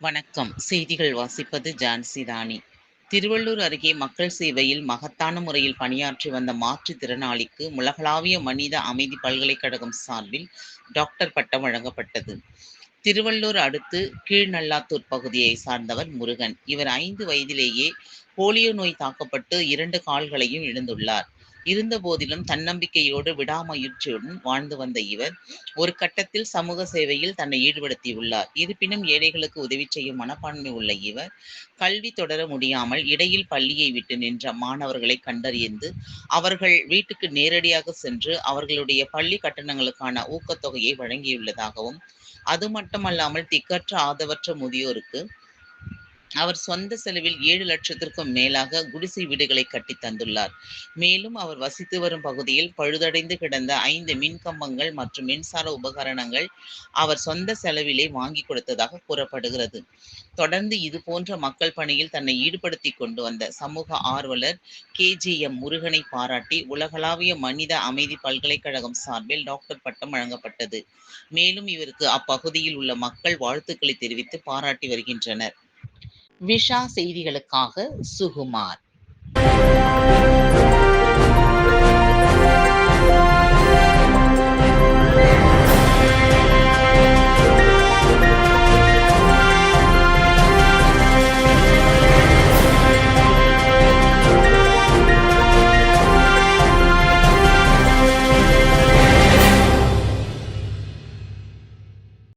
வணக்கம். செய்திகள் வாசிப்பது ஜான்சி ராணி. திருவள்ளூர் அருகே மக்கள் சேவையில் மகத்தான முறையில் பணியாற்றி வந்த மாற்றுத்திறனாளிக்கு உலகளாவிய மனித அமைதி பல்கலைக்கழகம் சார்பில் டாக்டர் பட்டம் வழங்கப்பட்டது. திருவள்ளூர் அடுத்து கீழ்நல்லாத்தூர் பகுதியை சார்ந்தவர் முருகன். இவர் ஐந்து வயதிலேயே போலியோ நோய் தாக்கப்பட்டு இரண்டு கால்களையும் இழந்துள்ளார். இருந்த போதிலும் தன்னம்பிக்கையோடு விடாமயிற்சியுடன் வாழ்ந்து வந்த இவர் ஒரு கட்டத்தில் சமூக சேவையில் தன்னை ஈடுபடுத்தியுள்ளார். இருப்பினும் ஏழைகளுக்கு உதவி செய்யும் மனப்பான்மை உள்ள இவர் கல்வி தொடர முடியாமல் இடையில் பள்ளியை விட்டு நின்ற மாணவர்களை கண்டறிந்து அவர்கள் வீட்டுக்கு நேரடியாக சென்று அவர்களுடைய பள்ளி கட்டணங்களுக்கான ஊக்கத்தொகையை வழங்கியுள்ளதாகவும் அது மட்டுமல்லாமல் திக்கற்ற ஆதவற்ற முதியோருக்கு அவர் சொந்த செலவில் ஏழு லட்சத்திற்கும் மேலாக குடிசை வீடுகளை கட்டி தந்துள்ளார். மேலும் அவர் வசித்து வரும் பகுதியில் பழுதடைந்து கிடந்த ஐந்து மின் கம்பங்கள் மற்றும் மின்சார உபகரணங்கள் அவர் சொந்த செலவிலே வாங்கி கொடுத்ததாக கூறப்படுகிறது. தொடர்ந்து இது போன்ற மக்கள் பணியில் தன்னை ஈடுபடுத்தி கொண்டு வந்த சமூக ஆர்வலர் கே. ஜி. எம். முருகனை பாராட்டி உலகளாவிய மனித அமைதி பல்கலைக்கழகம் சார்பில் டாக்டர் பட்டம் வழங்கப்பட்டது. மேலும் இவருக்கு அப்பகுதியில் உள்ள மக்கள் வாழ்த்துக்களை தெரிவித்து பாராட்டி வருகின்றனர். விஷா செய்திகளுக்காக சுகுமார்.